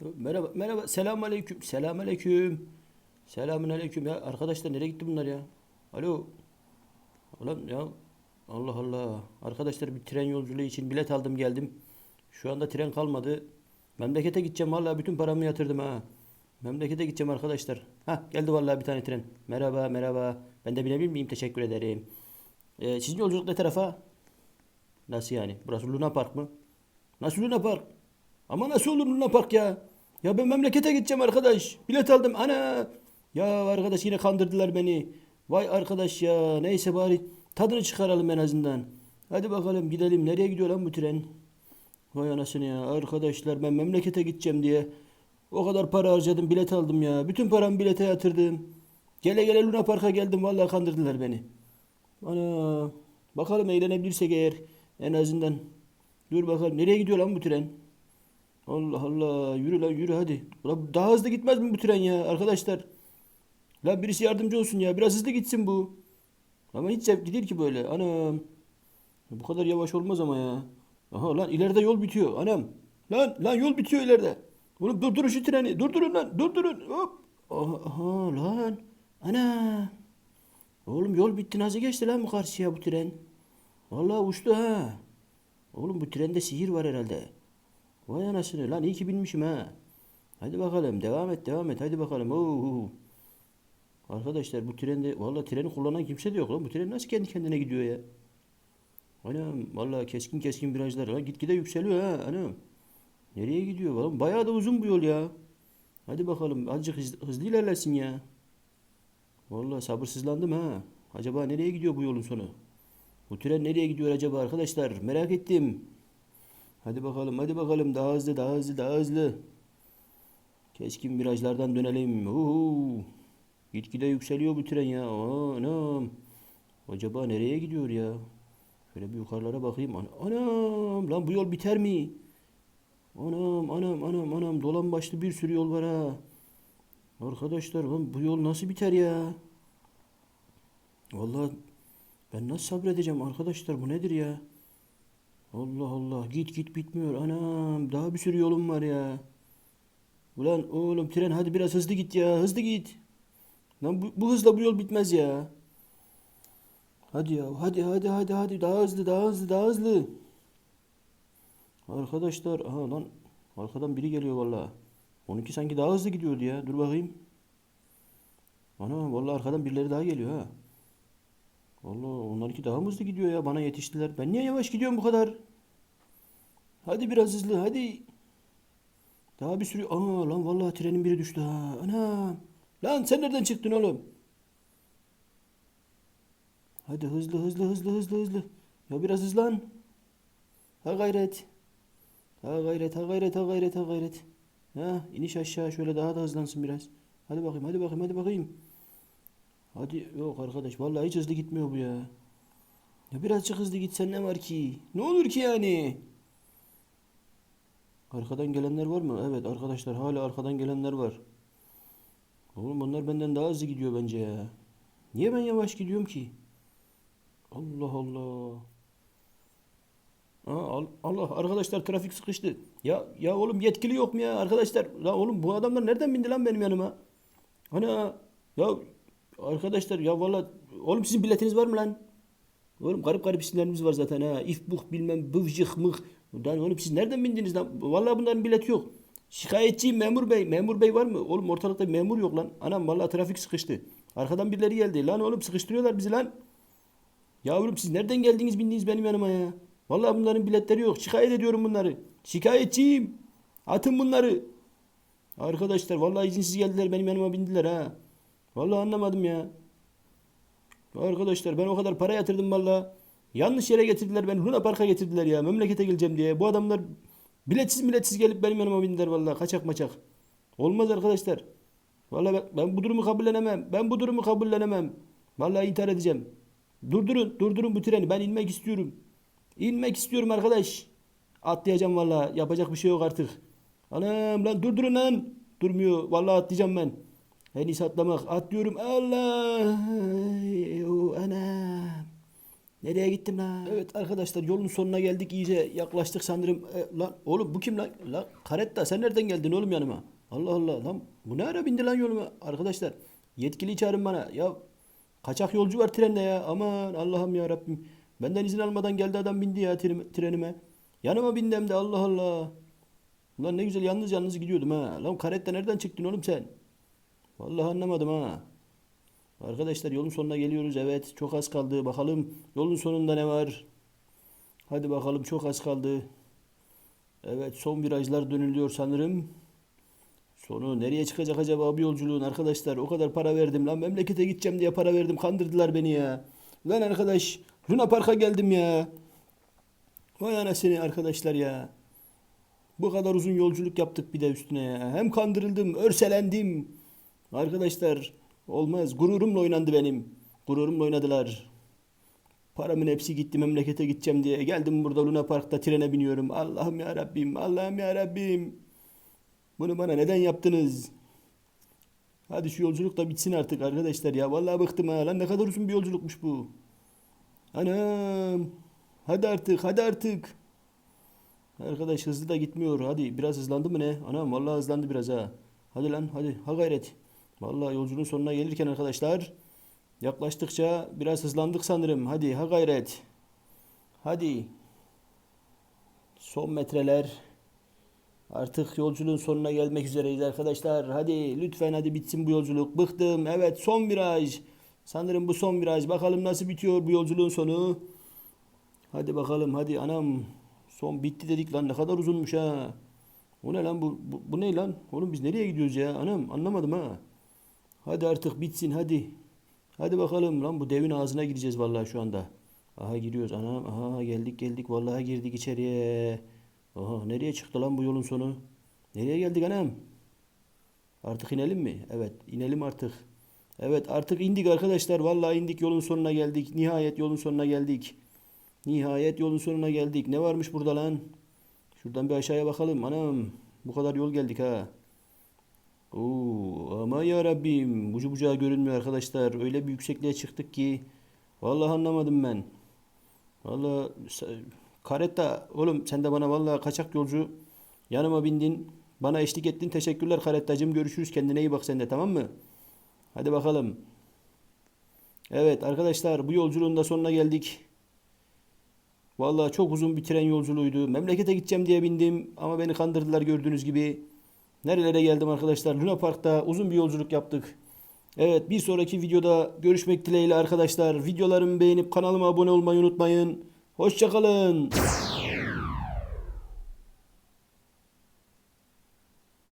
Merhaba, merhaba. Selamun aleyküm. Selamun aleyküm. Selamun aleyküm ya. Arkadaşlar nereye gitti bunlar ya? Alo. Ulan ya. Allah Allah. Arkadaşlar bir tren yolculuğu için bilet aldım geldim. Şu anda tren kalmadı. Memlekete gideceğim vallahi bütün paramı yatırdım ha. Memlekete gideceğim arkadaşlar. Ha geldi vallahi bir tane tren. Merhaba merhaba. Ben de binebilir miyim? Teşekkür ederim. Ee, sizin yolculuk ne tarafa? Nasıl yani? Burası Luna Park mı? Nasıl Luna Park? Ama nasıl olur Luna Park ya? Ya ben memlekete gideceğim arkadaş. Bilet aldım. Ana! Ya arkadaş yine kandırdılar beni. Vay arkadaş ya. Neyse bari tadını çıkaralım en azından. Hadi bakalım gidelim. Nereye gidiyor lan bu tren? Vay anasını ya. Arkadaşlar ben memlekete gideceğim diye o kadar para harcadım. Bilet aldım ya. Bütün paramı bilete yatırdım. Gele gele Luna Park'a geldim. Vallahi kandırdılar beni. Ana! Bakalım eğlenebilirsek eğer en azından. Dur bakalım. Nereye gidiyor lan bu tren? Allah Allah yürü lan yürü hadi. Ulan daha hızlı gitmez mi bu tren ya arkadaşlar? La birisi yardımcı olsun ya biraz hızlı gitsin bu. Ama hiç zevkli değil ki böyle anam. Bu kadar yavaş olmaz ama ya. Aha lan ileride yol bitiyor anam. Lan lan yol bitiyor ileride. Bunu durdurun şu treni durdurun lan durdurun hop. Aha, aha lan ana. Oğlum yol bitti nasıl geçti lan bu karşıya bu tren? Vallahi uçtu ha. Oğlum bu trende sihir var herhalde. Vay anasını lan iyi ki binmişim ha. Hadi bakalım devam et devam et hadi bakalım. Oo. Arkadaşlar bu trende valla treni kullanan kimse de yok lan. Bu tren nasıl kendi kendine gidiyor ya? Anam valla keskin keskin virajlar lan gitgide yükseliyor ha anam. Nereye gidiyor lan? Bayağı da uzun bu yol ya. Hadi bakalım azıcık hızlı, hızlı ilerlesin ya. Valla sabırsızlandım ha. Acaba nereye gidiyor bu yolun sonu? Bu tren nereye gidiyor acaba arkadaşlar? Merak ettim. Hadi bakalım, hadi bakalım. Daha hızlı, daha hızlı, daha hızlı. Keskin virajlardan dönelim. Uhu. Gitgide yükseliyor bu tren ya. Anam. Acaba nereye gidiyor ya? Şöyle bir yukarılara bakayım. Ana- Anam. Lan bu yol biter mi? Anam, anam, anam, anam. Dolan başlı bir sürü yol var ha. Arkadaşlar lan bu yol nasıl biter ya? Vallahi ben nasıl sabredeceğim arkadaşlar bu nedir ya? Allah Allah git git bitmiyor anam daha bir sürü yolum var ya. Ulan oğlum tren hadi biraz hızlı git ya hızlı git. Lan bu, bu hızla bu yol bitmez ya. Hadi ya hadi hadi hadi hadi daha hızlı daha hızlı daha hızlı. Arkadaşlar aha lan arkadan biri geliyor valla. Onunki sanki daha hızlı gidiyordu ya dur bakayım. Ana vallahi arkadan birileri daha geliyor ha. Allah onlarınki daha hızlı gidiyor ya bana yetiştiler. Ben niye yavaş gidiyorum bu kadar? Hadi biraz hızlı hadi. Daha bir sürü aa lan vallahi trenin biri düştü ha. Ana. Lan sen nereden çıktın oğlum? Hadi hızlı hızlı hızlı hızlı hızlı. Ya biraz hızlan. Ha gayret. Ha gayret ha gayret ha gayret ha gayret. Ha iniş aşağı şöyle daha da hızlansın biraz. Hadi bakayım hadi bakayım hadi bakayım. Hadi yok arkadaş vallahi hiç hızlı gitmiyor bu ya. Ya birazcık hızlı gitsen ne var ki? Ne olur ki yani? Arkadan gelenler var mı? Evet arkadaşlar hala arkadan gelenler var. Oğlum onlar benden daha hızlı gidiyor bence ya. Niye ben yavaş gidiyorum ki? Allah Allah. Aa, al- Allah arkadaşlar trafik sıkıştı. Ya ya oğlum yetkili yok mu ya arkadaşlar? La oğlum bu adamlar nereden bindi lan benim yanıma? Ana ya arkadaşlar ya valla oğlum sizin biletiniz var mı lan? Oğlum garip garip isimlerimiz var zaten ha. İfbuh bilmem bıvcık mıh. Lan oğlum siz nereden bindiniz lan? Vallahi bunların bileti yok. Şikayetçiyim memur bey. Memur bey var mı? Oğlum ortalıkta memur yok lan. Anam vallahi trafik sıkıştı. Arkadan birileri geldi. Lan oğlum sıkıştırıyorlar bizi lan. Yavrum siz nereden geldiniz bindiniz benim yanıma ya? Vallahi bunların biletleri yok. Şikayet ediyorum bunları. Şikayetçiyim. Atın bunları. Arkadaşlar vallahi izinsiz geldiler benim yanıma bindiler ha. Vallahi anlamadım ya. Arkadaşlar ben o kadar para yatırdım vallahi. Yanlış yere getirdiler beni. Luna Park'a getirdiler ya. Memlekete geleceğim diye. Bu adamlar biletsiz biletsiz gelip benim yanıma bindiler vallahi. Kaçak maçak. Olmaz arkadaşlar. Vallahi ben, ben bu durumu kabullenemem. Ben bu durumu kabullenemem. Vallahi intihar edeceğim. Durdurun, durdurun bu treni. Ben inmek istiyorum. İnmek istiyorum arkadaş. Atlayacağım vallahi. Yapacak bir şey yok artık. Anam lan durdurun lan. Durmuyor. Vallahi atlayacağım ben. En iyisi atlamak. Atlıyorum. Allah. Oo, Anam. Nereye gittim lan? Evet arkadaşlar yolun sonuna geldik iyice yaklaştık sanırım. E, lan oğlum bu kim lan? Lan Karetta sen nereden geldin oğlum yanıma? Allah Allah lan bu ne ara bindi lan yoluma? Arkadaşlar yetkili çağırın bana. Ya kaçak yolcu var trende ya. Aman Allah'ım ya Rabbim. Benden izin almadan geldi adam bindi ya tren- trenime. Yanıma bindi hem de Allah Allah. Ulan ne güzel yalnız yalnız gidiyordum ha. Lan Karetta nereden çıktın oğlum sen? Vallahi anlamadım ha. Arkadaşlar yolun sonuna geliyoruz. Evet çok az kaldı. Bakalım yolun sonunda ne var? Hadi bakalım çok az kaldı. Evet son virajlar dönülüyor sanırım. Sonu nereye çıkacak acaba bu yolculuğun arkadaşlar? O kadar para verdim lan memlekete gideceğim diye para verdim. Kandırdılar beni ya. Lan arkadaş Luna Park'a geldim ya. Vay anasını arkadaşlar ya. Bu kadar uzun yolculuk yaptık bir de üstüne ya. Hem kandırıldım, örselendim. Arkadaşlar olmaz. Gururumla oynandı benim. Gururumla oynadılar. Paramın hepsi gitti memlekete gideceğim diye. Geldim burada Luna Park'ta trene biniyorum. Allah'ım ya Rabbim, Allah'ım ya Rabbim. Bunu bana neden yaptınız? Hadi şu yolculuk da bitsin artık arkadaşlar ya. Vallahi bıktım ha. Lan ne kadar uzun bir yolculukmuş bu. Anam. Hadi artık, hadi artık. Arkadaş hızlı da gitmiyor. Hadi biraz hızlandı mı ne? Anam vallahi hızlandı biraz ha. Hadi lan hadi ha gayret. Vallahi yolculuğun sonuna gelirken arkadaşlar yaklaştıkça biraz hızlandık sanırım. Hadi ha gayret. Hadi. Son metreler. Artık yolculuğun sonuna gelmek üzereyiz arkadaşlar. Hadi lütfen hadi bitsin bu yolculuk. Bıktım. Evet son viraj. Sanırım bu son viraj. Bakalım nasıl bitiyor bu yolculuğun sonu. Hadi bakalım hadi anam. Son bitti dedik lan ne kadar uzunmuş ha. O ne lan bu, bu, bu ne lan? Oğlum biz nereye gidiyoruz ya? Anam anlamadım ha. Hadi artık bitsin hadi. Hadi bakalım lan bu devin ağzına gireceğiz vallahi şu anda. Aha giriyoruz anam. Aha geldik geldik vallahi girdik içeriye. Aha nereye çıktı lan bu yolun sonu? Nereye geldik anam? Artık inelim mi? Evet inelim artık. Evet artık indik arkadaşlar. Vallahi indik yolun sonuna geldik. Nihayet yolun sonuna geldik. Nihayet yolun sonuna geldik. Ne varmış burada lan? Şuradan bir aşağıya bakalım. Anam bu kadar yol geldik ha. Oo, ama ya Rabbim bucu bucağı görünmüyor arkadaşlar. Öyle bir yüksekliğe çıktık ki. Vallahi anlamadım ben. Vallahi Karetta oğlum sen de bana vallahi kaçak yolcu yanıma bindin. Bana eşlik ettin. Teşekkürler Karettacığım. Görüşürüz. Kendine iyi bak sen de tamam mı? Hadi bakalım. Evet arkadaşlar bu yolculuğun da sonuna geldik. Vallahi çok uzun bir tren yolculuğuydu. Memlekete gideceğim diye bindim ama beni kandırdılar gördüğünüz gibi. Nerelere geldim arkadaşlar? Luna Park'ta uzun bir yolculuk yaptık. Evet bir sonraki videoda görüşmek dileğiyle arkadaşlar. Videolarımı beğenip kanalıma abone olmayı unutmayın. Hoşçakalın.